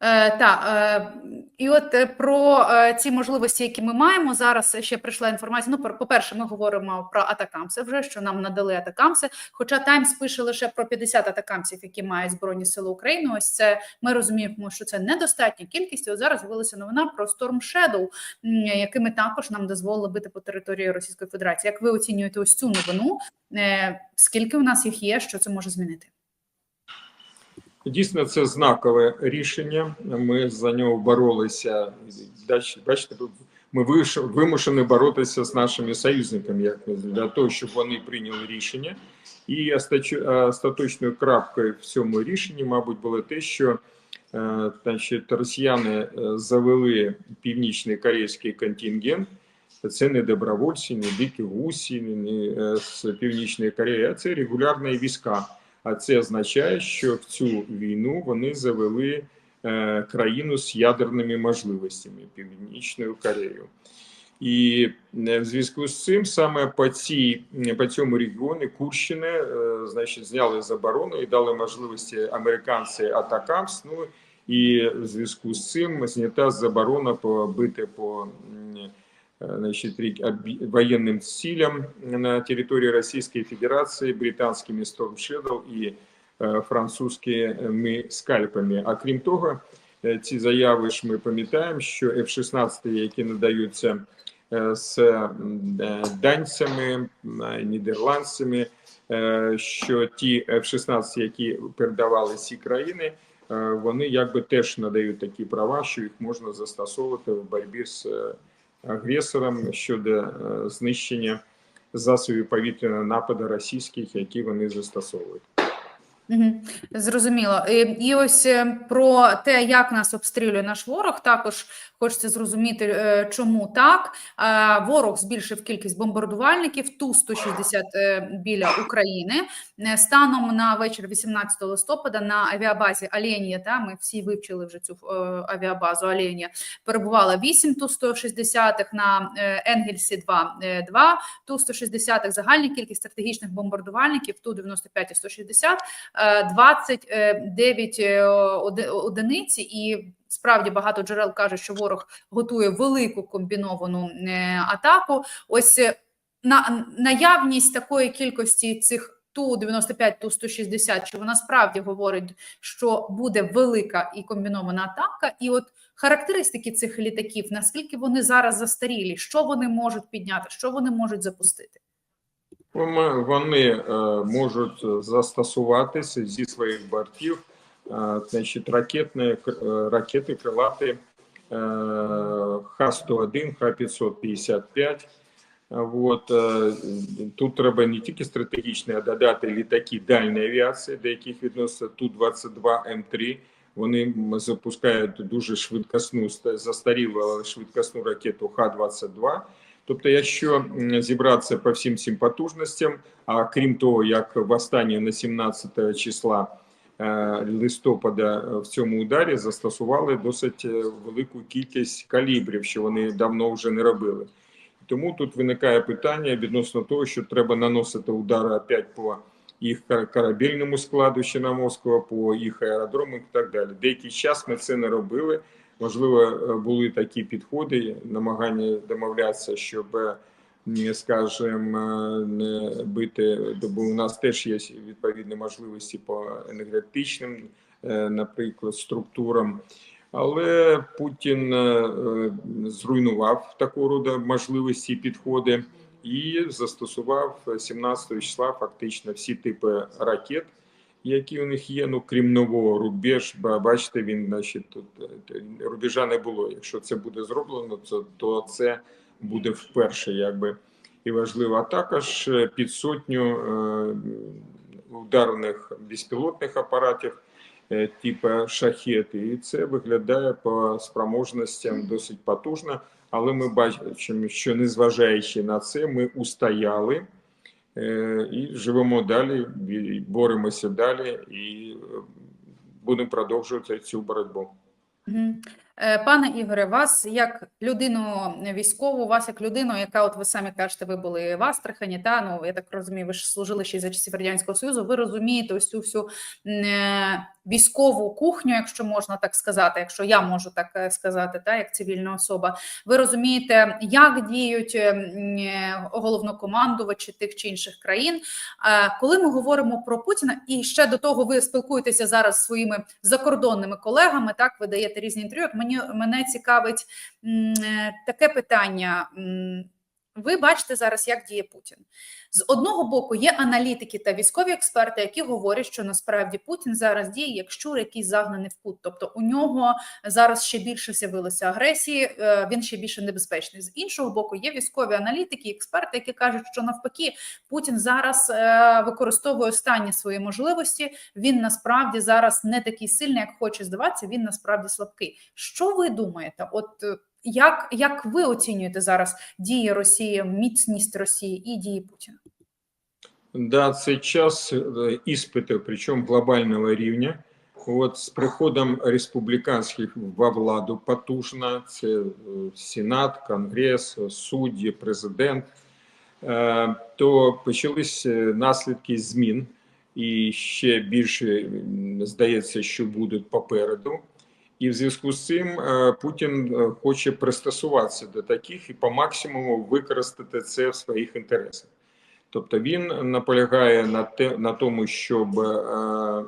Е, та, е, і от е, про ці можливості, які ми маємо зараз, ще прийшла інформація. Ну, по- по-перше, ми говоримо про атакамси вже, що нам надали атакамси. Хоча Таймс пише лише про 50 атакамсів, які мають Збройні Сили України. Ось це ми розуміємо, що це недостатня кількість. І от зараз з'явилася новина про Storm Shadow, якими також нам дозволили бити по території Російської Федерації. Як ви оцінюєте ось цю новину? Скільки у нас їх є? Що це може змінити? Дійсно, це знакове рішення. Ми за нього боролися. Бач- Бачите, ми вимушені боротися з нашими союзниками, як для того, щоб вони прийняли рішення. І остаточною крапкою в цьому рішенні, мабуть, було те, що е, значить, росіяни е, завели північний корейський контингент. Це не добровольці, не дикі гусі, не е, з північної Кореї, а це регулярні війська. А це означає, що в цю війну вони завели е, країну з ядерними можливостями Північною Кореєю. І е, в зв'язку з цим саме по цій по цьому регіоні Курщини е, значить зняли заборону і дали можливості американці атакамс. Ну і в зв'язку з цим знята заборона побити по значит, ре- объ- военным цілям на території Російської Федерації британськими Storm Shadow і е, французькими скальпами. А крім того, ці заяви ж ми пам'ятаємо, що F-16, які надаються з данцями, нідерландцями, що ті F-16, які передавали ці країни, вони якби теж надають такі права, що їх можна застосовувати в боротьбі з агресором щодо е, знищення засобів повітряного нападу російських, які вони застосовують. Зрозуміло. І, і ось е, про те, як нас обстрілює наш ворог, також хочеться зрозуміти, е, чому так. Е, Ворог збільшив кількість бомбардувальників ту 160 е, біля України. Станом на вечір 18 листопада на авіабазі Оленя, та ми всі вивчили вже цю авіабазу Оленя, перебувало 8 ту 160 на Енгельсі 2, е, 2 ту 160 загальна кількість стратегічних бомбардувальників ту 95 і 160 е, 29 е, одиниці, і справді багато джерел кажуть, що ворог готує велику комбіновану е, атаку. Ось е, на наявність такої кількості цих ту 95 ту 160 чи вона справді говорить, що буде велика і комбінована атака, і от характеристики цих літаків, наскільки вони зараз застарілі, що вони можуть підняти, що вони можуть запустити. Вони- е, можуть застосуватися зі своїх бортів, е, значить, ракетні, е, ракети крилати е, Х-101, Х-555. От, тут треба не тільки стратегічні, а додати літаки дальньої авіації, до яких відноситься Ту-22М3. Вони запускають дуже швидкісну, ста- застарілу, але швидкісну ракету Х-22. Тобто, якщо зібратися по всім цим потужностям, а крім того, як в останнє на 17 числа е, листопада е, в цьому ударі застосували досить е, велику кількість калібрів, що вони давно вже не робили. Тому тут виникає питання відносно того, що треба наносити удари опять по їх корабельному складу Чорноморського, по їх аеродромах і так далі. Деякий час ми це не робили. Можливо, е, були такі підходи, намагання домовлятися, щоб, е, не, скажімо, е, не бити, бо у нас теж є відповідні можливості по енергетичним, наприклад, структурам. Але Путін зруйнував такого роду можливості підходи і застосував 17 числа фактично всі типи ракет, які у них є. Ну крім нового рубеж, ба- бачите, він значить тут е, рубежа не було. Якщо це буде зроблено, то, то це буде вперше, якби і важливо. А також е, під сотню е, ударних безпілотних апаратів е, типу шахети, і це виглядає по спроможностям досить потужно. Але ми бачимо, що незважаючи на це, ми устояли і живемо далі, боремося далі, і е, будемо продовжувати цю боротьбу. Е, Пане Ігоре, вас як людину військову, вас як людину, яка, от ви самі кажете, ви були в Астрахані, та ну я так розумію, ви ж служили ще за часів Радянського Союзу. Ви розумієте ось цю всю е, військову кухню, якщо можна так сказати, якщо я можу так е, сказати, та як цивільна особа. Ви розумієте, як діють головнокомандувачі тих чи інших країн. Коли ми говоримо про Путіна, і ще до того ви спілкуєтеся зараз зі своїми закордонними колегами, так ви даєте різні інтерв'ю. Мені мене цікавить е, таке питання. Ви бачите зараз, як діє Путін. З одного боку, є аналітики та військові експерти, які говорять, що насправді Путін зараз діє як щур, який загнаний в кут. Тобто у нього зараз ще більше з'явилося агресії, е, він ще більше небезпечний. З іншого боку, є військові аналітики, експерти, які кажуть, що навпаки Путін зараз е, використовує останні свої можливості. Він насправді зараз не такий сильний, як хоче здаватися. Він насправді слабкий. Що ви думаєте? От е, як, як ви оцінюєте зараз дії Росії, міцність Росії і дії Путіна? Да, це час е, іспитів, причому глобального рівня. От з приходом республіканських во владу потужно, це е, Сенат, Конгрес, судді, президент, е, то почались наслідки змін, і ще більше здається, що будуть попереду. І в зв'язку з цим е, Путін е, хоче пристосуватися до таких і по максимуму використати це в своїх інтересах. Тобто він наполягає на те на тому, щоб е,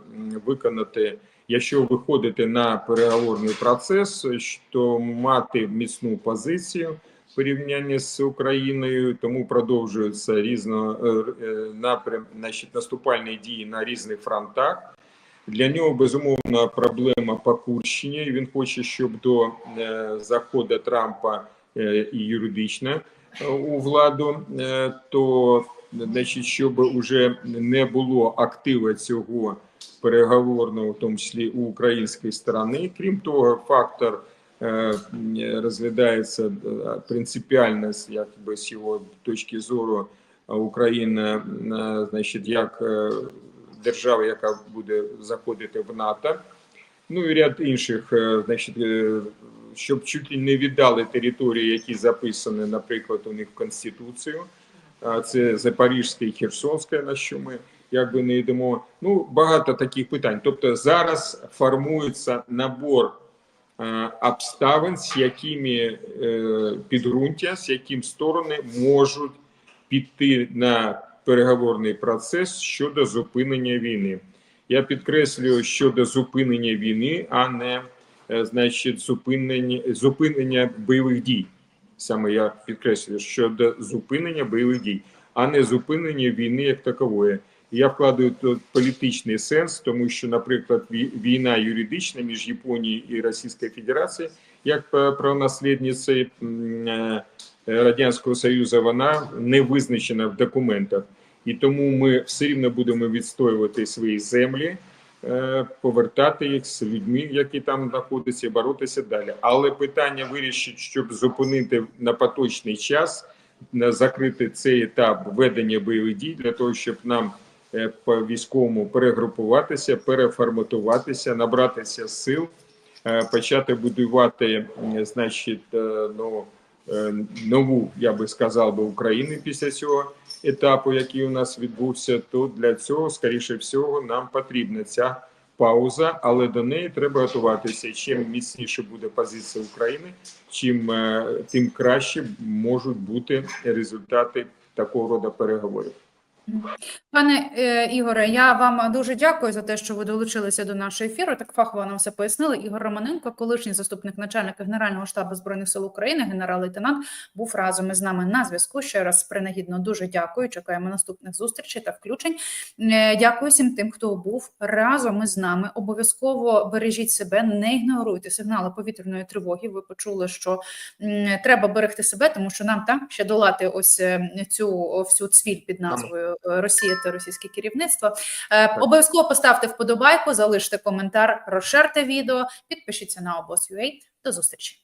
виконати, якщо виходити на переговорний процес, то мати міцну позицію в порівнянні з Україною, тому продовжуються різно е, е, напрям, значить, наступальні дії на різних фронтах. Для нього безумовно проблема по Курщині. Він хоче, щоб до е, заходу Трампа е, і юридично е, у владу, то значить, щоб уже не було актива цього переговорного, в тому числі у української сторони. Крім того, фактор розглядається принципіальність, якби з його точки зору Україна, значить, як держава, яка буде заходити в НАТО. Ну і ряд інших, е, значить, е, щоб чуть не віддали території, які записані, наприклад, у них в Конституцію. Це Запорізьке і Херсонське, на що ми якби не йдемо. Ну, багато таких питань. Тобто зараз формується набор е, обставин, з якими підґрунтя, з яким сторони можуть піти на переговорний процес щодо зупинення війни. Я підкреслюю щодо зупинення війни, а не е, значить зупинення, зупинення бойових дій. Саме я підкреслюю щодо зупинення бойових дій, а не зупинення війни як такової. Я вкладаю тут політичний сенс, тому що, наприклад, вій- війна юридична між Японією і Російською Федерацією, як е, правонаслідниці е, Радянського Союзу, вона не визначена в документах. І тому ми все рівно будемо відстоювати свої землі, е, повертати їх з людьми, які там знаходяться, боротися далі. Але питання вирішить, щоб зупинити на поточний час, закрити цей етап ведення бойових дій для того, щоб нам е, по військовому перегрупуватися, переформатуватися, набратися сил, е, почати будувати, значить, ну, нову, я би сказав би, Україну після цього етапу, який у нас відбувся, то для цього, скоріше всього, нам потрібна ця пауза, але до неї треба готуватися. Чим міцніше буде позиція України, чим е, тим краще можуть бути результати такого роду переговорів. Пане е, Ігоре, я вам дуже дякую за те, що ви долучилися до нашого ефіру. Так фахово нам все пояснили. Ігор Романенко, колишній заступник начальника Генерального штабу збройних сил України, генерал-лейтенант, був разом із нами на зв'язку. Ще раз принагідно дуже дякую. Чекаємо наступних зустрічей та включень. Е, Дякую всім тим, хто був разом із нами. Обов'язково бережіть себе, не ігноруйте сигнали повітряної тривоги. Ви почули, що треба берегти себе, тому що нам так ще долати ось е, цю всю цвіль під назвою Росія та російське керівництво. Е, Обов'язково поставте вподобайку, залиште коментар, розширте відео, підпишіться на обоз.ua. До зустрічі.